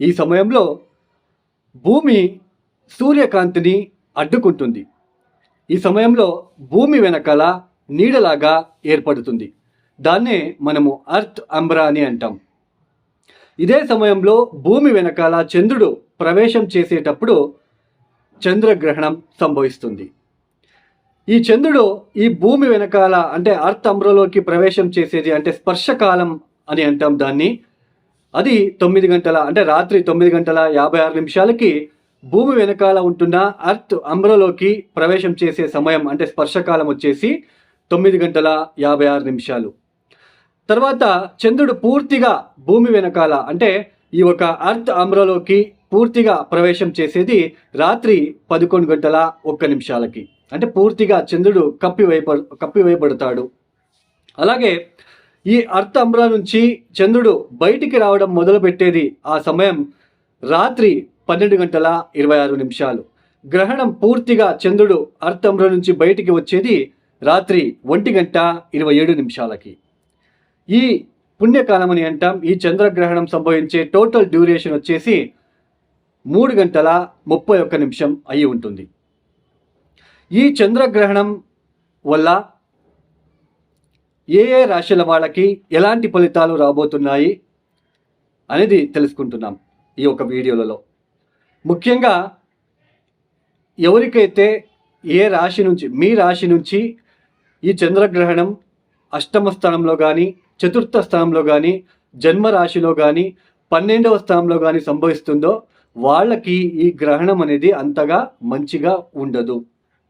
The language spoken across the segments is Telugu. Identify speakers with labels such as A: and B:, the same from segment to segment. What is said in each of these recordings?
A: ఈ సమయంలో భూమి సూర్యకాంతిని అడ్డుకుంటుంది. ఈ సమయంలో భూమి వెనకాల నీడలాగా ఏర్పడుతుంది. దాన్నే మనము అర్త్ అంబ్రా అని అంటాం. ఇదే సమయంలో భూమి వెనకాల చంద్రుడు ప్రవేశం చేసేటప్పుడు చంద్రగ్రహణం సంభవిస్తుంది. ఈ చంద్రుడు ఈ భూమి వెనకాల అంటే అర్త్ అంబ్రలోకి ప్రవేశం చేసేది అంటే స్పర్శకాలం అని అంటాం దాన్ని. అది తొమ్మిది గంటల అంటే రాత్రి తొమ్మిది గంటల యాభై ఆరు నిమిషాలకి భూమి వెనకాల ఉంటున్న అర్త్ అంబ్రలోకి ప్రవేశం చేసే సమయం అంటే స్పర్శకాలం వచ్చేసి తొమ్మిది గంటల యాభై ఆరు నిమిషాలు. తర్వాత చంద్రుడు పూర్తిగా భూమి వెనకాల అంటే ఈ ఒక అర్త్ అమ్రలోకి పూర్తిగా ప్రవేశం చేసేది రాత్రి పదకొండు గంటల ఒక్క నిమిషాలకి. అంటే పూర్తిగా చంద్రుడు కప్పివేయబ కప్పివేయబడతాడు. అలాగే ఈ అర్త్ అమ్ర నుంచి చంద్రుడు బయటికి రావడం మొదలుపెట్టేది ఆ సమయం రాత్రి పన్నెండు గంటల ఇరవై ఆరు నిమిషాలు. గ్రహణం పూర్తిగా చంద్రుడు అర్త్ నుంచి బయటికి వచ్చేది రాత్రి ఒంటి గంట ఇరవై ఏడు నిమిషాలకి. ఈ పుణ్యకాలం అని అంటాం. ఈ చంద్రగ్రహణం సంభవించే టోటల్ డ్యూరేషన్ వచ్చేసి మూడు గంటల ముప్పై ఒక్క నిమిషం అయి ఉంటుంది. ఈ చంద్రగ్రహణం వల్ల ఏ ఏ రాశుల వాళ్ళకి ఎలాంటి ఫలితాలు రాబోతున్నాయి అనేది తెలుసుకుంటున్నాం ఈ యొక్క వీడియోలలో. ముఖ్యంగా ఎవరికైతే ఏ రాశి నుంచి మీ రాశి నుంచి ఈ చంద్రగ్రహణం అష్టమ స్థానంలో కానీ చతుర్థ స్థానంలో కానీ జన్మ రాశిలో కానీ పన్నెండవ స్థానంలో కానీ సంభవిస్తుందో వాళ్ళకి ఈ గ్రహణం అనేది అంతగా మంచిగా ఉండదు.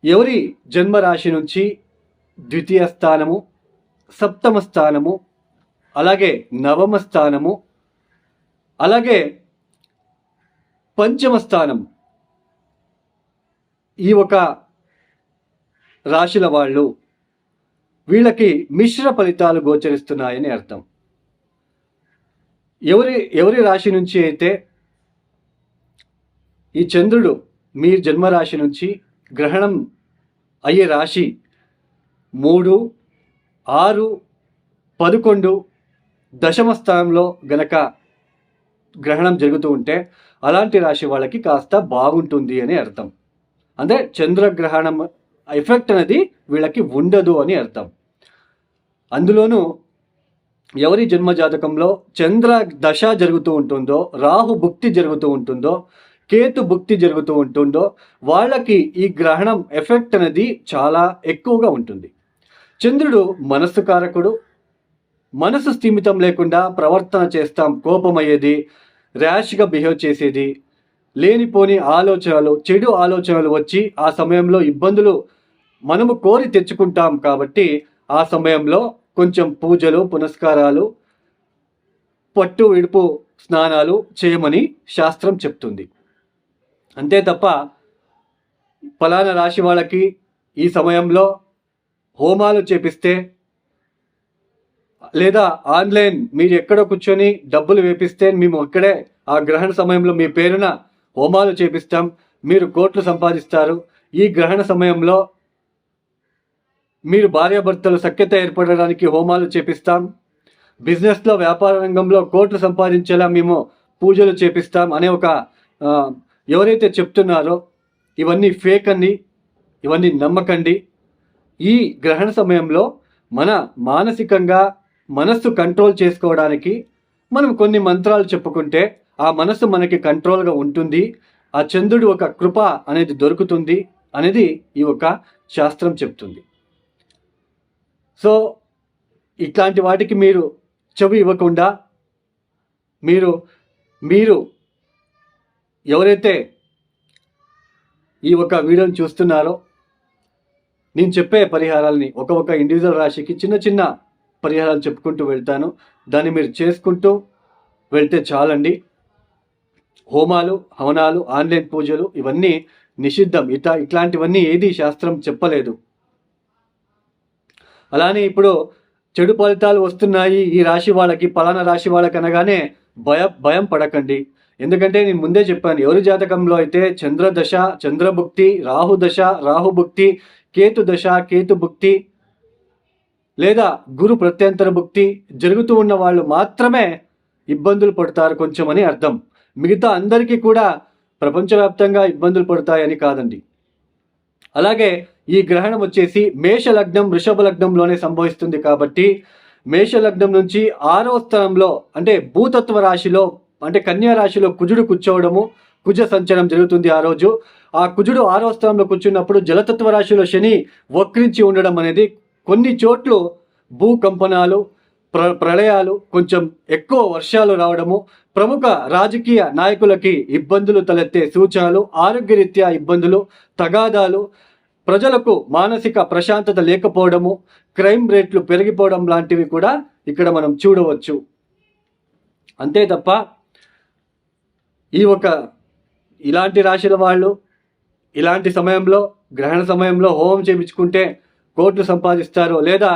A: ఎవరి జన్మ రాశి నుంచి ద్వితీయ స్థానము సప్తమ స్థానము అలాగే నవమ స్థానము అలాగే పంచమ స్థానం ఈ ఒక రాశుల వాళ్ళు వీళ్ళకి మిశ్ర ఫలితాలు గోచరిస్తున్నాయని అర్థం. ఎవరి ఎవరి రాశి నుంచి అయితే ఈ చంద్రుడు మీ జన్మరాశి నుంచి గ్రహణం అయ్యే రాశి మూడు ఆరు పదకొండు దశమ స్థానంలో గనక గ్రహణం జరుగుతూ ఉంటే అలాంటి రాశి వాళ్ళకి కాస్త బాగుంటుంది అని అర్థం. అంటే చంద్రగ్రహణం ఎఫెక్ట్ అనేది వీళ్ళకి ఉండదు అని అర్థం. అందులోనూ ఎవరి జన్మ జాతకంలో చంద్ర దశ జరుగుతూ ఉంటుందో రాహు భుక్తి జరుగుతూ ఉంటుందో కేతు భుక్తి జరుగుతూ ఉంటుందో వాళ్ళకి ఈ గ్రహణం ఎఫెక్ట్ అనేది చాలా ఎక్కువగా ఉంటుంది. చంద్రుడు మనస్సు కారకుడు. మనసు స్థిమితం లేకుండా ప్రవర్తన చేస్తాం కోపమయ్యేది ర్యాష్గా బిహేవ్ చేసేది. లేనిపోని ఆలోచనలు చెడు ఆలోచనలు వచ్చి ఆ సమయంలో ఇబ్బందులు మనము కోరి తెచ్చుకుంటాం కాబట్టి ఆ సమయంలో కొంచెం పూజలు పునస్కారాలు పట్టు విడుపు స్నానాలు చేయమని శాస్త్రం చెప్తుంది. అంతే తప్ప ఫలానా రాశి వాళ్ళకి ఈ సమయంలో హోమాలు చేపిస్తే లేదా ఆన్లైన్ మీరు ఎక్కడో కూర్చొని డబ్బులు వేపిస్తే మేము అక్కడే ఆ గ్రహణ సమయంలో మీ పేరున హోమాలు చేపిస్తాం మీరు కోట్లు సంపాదిస్తారు. ఈ గ్రహణ సమయంలో మీరు భార్యాభర్తలు సఖ్యత ఏర్పడడానికి హోమాలు చేపిస్తాం. బిజినెస్లో వ్యాపార రంగంలో కోట్లు సంపాదించేలా మేము పూజలు చేపిస్తాం అనే ఒక ఎవరైతే చెప్తున్నారో ఇవన్నీ ఫేక్ అండి ఇవన్నీ నమ్మకండి. ఈ గ్రహణ సమయంలో మన మానసికంగా మనస్సు కంట్రోల్ చేసుకోవడానికి మనం కొన్ని మంత్రాలు చెప్పుకుంటే ఆ మనస్సు మనకి కంట్రోల్గా ఉంటుంది. ఆ చంద్రుడు ఒక కృప అనేది దొరుకుతుంది అనేది ఈ ఒక శాస్త్రం చెప్తుంది. సో ఇట్లాంటి వాటికి మీరు చెవి ఇవ్వకుండా మీరు మీరు ఎవరైతే ఈ ఒక వీడియోని చూస్తున్నారో నేను చెప్పే పరిహారాలని ఒక ఒక ఇండివిజువల్ రాశికి చిన్న చిన్న పరిహారాలు చెప్పుకుంటూ వెళ్తాను. దాన్ని మీరు చేసుకుంటూ వెళ్తే చాలండి. హోమాలు హవనాలు ఆన్లైన్ పూజలు ఇవన్నీ నిషిద్ధం. ఇట ఇట్లాంటివన్నీ ఏది శాస్త్రం చెప్పలేదు. అలానే ఇప్పుడు చెడు ఫలితాలు వస్తున్నాయి. ఈ రాశి వాళ్ళకి పలానా రాశి వాళ్ళకి అనగానే భయ భయం పడకండి. ఎందుకంటే నేను ముందే చెప్పాను ఎవరి జాతకంలో అయితే చంద్రదశ చంద్రభుక్తి రాహుదశ రాహుభుక్తి కేతు దశ కేతు భుక్తి లేదా గురు ప్రత్యంతర భుక్తి జరుగుతూ ఉన్న వాళ్ళు మాత్రమే ఇబ్బందులు పడతారు కొంచెం అని అర్థం. మిగతా అందరికీ కూడా ప్రపంచవ్యాప్తంగా ఇబ్బందులు పడతాయని కాదండి. అలాగే ఈ గ్రహణం వచ్చేసి మేష లగ్నం వృషభ లగ్నంలోనే సంభవిస్తుంది కాబట్టి మేష లగ్నం నుంచి ఆరవ స్థానంలో అంటే భూతత్వ రాశిలో అంటే కన్యా రాశిలో కుజుడు కూర్చోవడము కుజ సంచలనం జరుగుతుంది ఆ రోజు. ఆ కుజుడు ఆరవ స్థానంలో కూర్చున్నప్పుడు జలతత్వ రాశిలో శని వక్రించి ఉండడం అనేది కొన్ని చోట్లు భూకంపనాలు ప్ర ప్రళయాలు కొంచెం ఎక్కువ వర్షాలు రావడము ప్రముఖ రాజకీయ నాయకులకి ఇబ్బందులు తలెత్తే సూచనలు ఆరోగ్యరీత్యా ఇబ్బందులు తగాదాలు ప్రజలకు మానసిక ప్రశాంతత లేకపోవడము క్రైమ్ రేట్లు పెరిగిపోవడం లాంటివి కూడా ఇక్కడ మనం చూడవచ్చు. అంతే తప్ప ఈ ఒక ఇలాంటి రాశుల వాళ్ళు ఇలాంటి సమయంలో గ్రహణ సమయంలో హోమం చేయించుకుంటే కోట్లు సంపాదిస్తారు. లేదా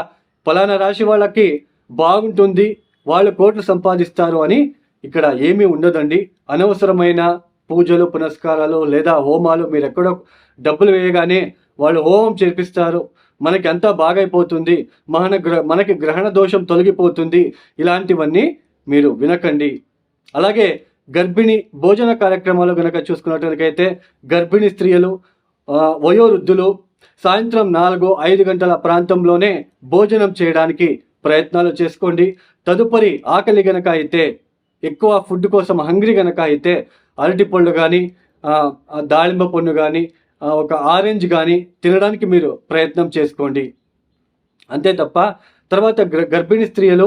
A: ఫలానా రాశి వాళ్ళకి బాగుంటుంది వాళ్ళు కోట్లు సంపాదిస్తారు అని ఇక్కడ ఏమీ ఉండదండి. అనవసరమైన పూజలు పునస్కారాలు లేదా హోమాలు మీరు ఎక్కడో డబ్బులు వేయగానే వాళ్ళు హోమం చేపిస్తారు. మనకి అంతా బాగైపోతుంది. మన గ్ర మనకి గ్రహణ దోషం తొలగిపోతుంది. ఇలాంటివన్నీ మీరు వినకండి. అలాగే గర్భిణి భోజన కార్యక్రమాలు కనుక చూసుకున్నట్లయితే గర్భిణీ స్త్రీలు వయోవృద్ధులు సాయంత్రం నాలుగు ఐదు గంటల ప్రాంతంలోనే భోజనం చేయడానికి ప్రయత్నాలు చేసుకోండి. తదుపరి ఆకలి గనక అయితే ఎక్కువ ఫుడ్ కోసం హంగ్రీ గనక అయితే అరటి పళ్ళు కానీ దాళింబ పండు కానీ ఒక ఆరెంజ్ కానీ తినడానికి మీరు ప్రయత్నం చేసుకోండి. అంతే తప్ప తర్వాత గర్- గర్భిణీ స్త్రీలు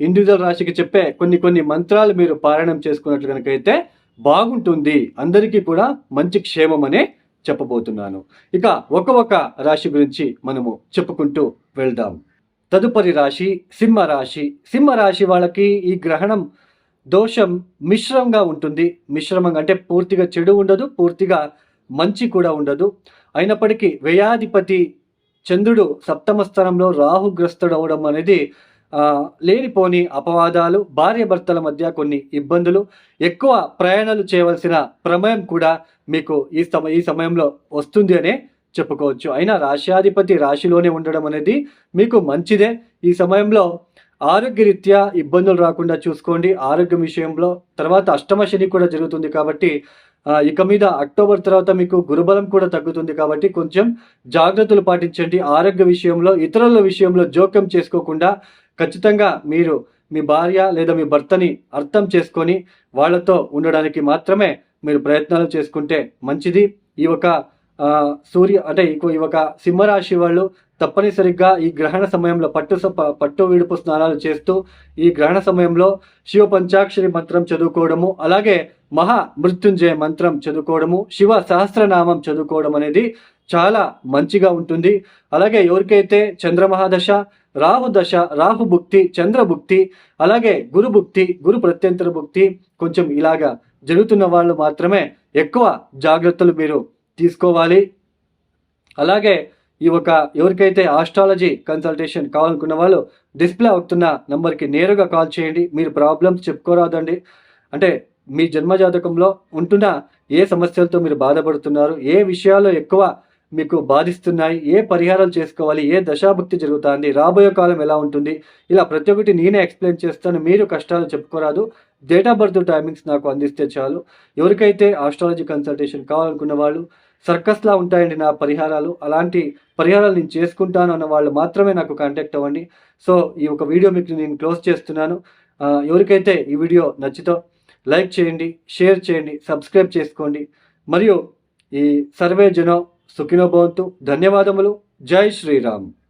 A: ఇండివిజువల్ రాశికి చెప్పే కొన్ని కొన్ని మంత్రాలు మీరు పారాయణం చేసుకున్నట్లు కనుకైతే బాగుంటుంది. అందరికీ కూడా మంచి క్షేమం అనే చెప్పబోతున్నాను. ఇక ఒక ఒక రాశి గురించి మనము చెప్పుకుంటూ వెళ్దాం. తదుపరి రాశి సింహ రాశి సింహ రాశి వాళ్ళకి ఈ గ్రహణం దోషం మిశ్రమంగా ఉంటుంది. మిశ్రమంగా అంటే పూర్తిగా చెడు ఉండదు పూర్తిగా మంచి కూడా ఉండదు. అయినప్పటికీ వ్యయాధిపతి చంద్రుడు సప్తమ స్థానంలో రాహుగ్రస్తుడు అవడం అనేది లేనిపోని అపవాదాలు భార్యాభర్తల మధ్య కొన్ని ఇబ్బందులు ఎక్కువ ప్రయాణాలు చేయవలసిన ప్రమేయం కూడా మీకు ఈ సమ ఈ సమయంలో వస్తుంది అనే చెప్పుకోవచ్చు. అయినా రాశ్యాధిపతి రాశిలోనే ఉండడం అనేది మీకు మంచిదే. ఈ సమయంలో ఆరోగ్యరీత్యా ఇబ్బందులు రాకుండా చూసుకోండి. ఆరోగ్యం విషయంలో తర్వాత అష్టమ శని కూడా జరుగుతుంది కాబట్టి ఇక మీద అక్టోబర్ తర్వాత మీకు గురుబలం కూడా తగ్గుతుంది కాబట్టి కొంచెం జాగ్రత్తలు పాటించండి. ఆరోగ్య విషయంలో ఇతరుల విషయంలో జోక్యం చేసుకోకుండా ఖచ్చితంగా మీరు మీ భార్య లేదా మీ భర్తని అర్థం చేసుకొని వాళ్ళతో ఉండడానికి మాత్రమే మీరు ప్రయత్నాలు చేసుకుంటే మంచిది. ఈ ఒక సూర్య అంటే ఈ ఈ ఒక సింహరాశి వాళ్ళు తప్పనిసరిగా ఈ గ్రహణ సమయంలో పట్టు పట్టు విడుపు స్నానాలు చేస్తూ ఈ గ్రహణ సమయంలో శివ పంచాక్షరి మంత్రం చదువుకోవడము అలాగే మహా మృత్యుంజయ మంత్రం చదువుకోవడము శివ సహస్రనామం చదువుకోవడం అనేది చాలా మంచిగా ఉంటుంది. అలాగే ఎవరికైతే చంద్రమహాదశ రాహు దశ రాహు భుక్తి అలాగే గురు భుక్తి గురు ప్రత్యంతర భుక్తి కొంచెం ఇలాగా జరుగుతున్న వాళ్ళు మాత్రమే ఎక్కువ జాగ్రత్తలు మీరు తీసుకోవాలి. అలాగే ఈ ఒక ఎవరికైతే ఆస్ట్రాలజీ కన్సల్టేషన్ కావాలనుకున్న వాళ్ళు డిస్ప్లే అవుతున్న నెంబర్కి నేరుగా కాల్ చేయండి. మీరు ప్రాబ్లమ్స్ చెప్పుకోరాదండి. అంటే మీ జన్మజాతకంలో ఉంటున్న ఏ సమస్యలతో మీరు బాధపడుతున్నారు ఏ విషయాల్లో ఎక్కువ మీకు బాధిస్తున్నాయి ఏ పరిహారాలు చేసుకోవాలి ఏ దశాభక్తి జరుగుతుంది రాబోయే కాలం ఎలా ఉంటుంది ఇలా ప్రతి ఒక్కటి నేనే ఎక్స్ప్లెయిన్ చేస్తాను మీరు కష్టాలు చెప్పుకోరాదు డేట్ ఆఫ్ బర్త్ టైమింగ్స్ నాకు అందిస్తే చాలు. ఎవరికైతే ఆస్ట్రాలజీ కన్సల్టేషన్ కావాలనుకున్న వాళ్ళు సర్కస్లా ఉంటాయండి నా పరిహారాలు అలాంటి పరిహారాలు నేను చేసుకుంటాను అన్న వాళ్ళు మాత్రమే నాకు కాంటాక్ట్ అవ్వండి. సో ఈ ఒక వీడియో మీకు నేను క్లోజ్ చేస్తున్నాను. ఎవరికైతే ఈ వీడియో నచ్చుతో లైక్ చేయండి షేర్ చేయండి సబ్స్క్రైబ్ చేసుకోండి. మరియు ఈ సర్వే జనో సుఖినో భవంతు. ధన్యవాదములు. జై శ్రీరామ్.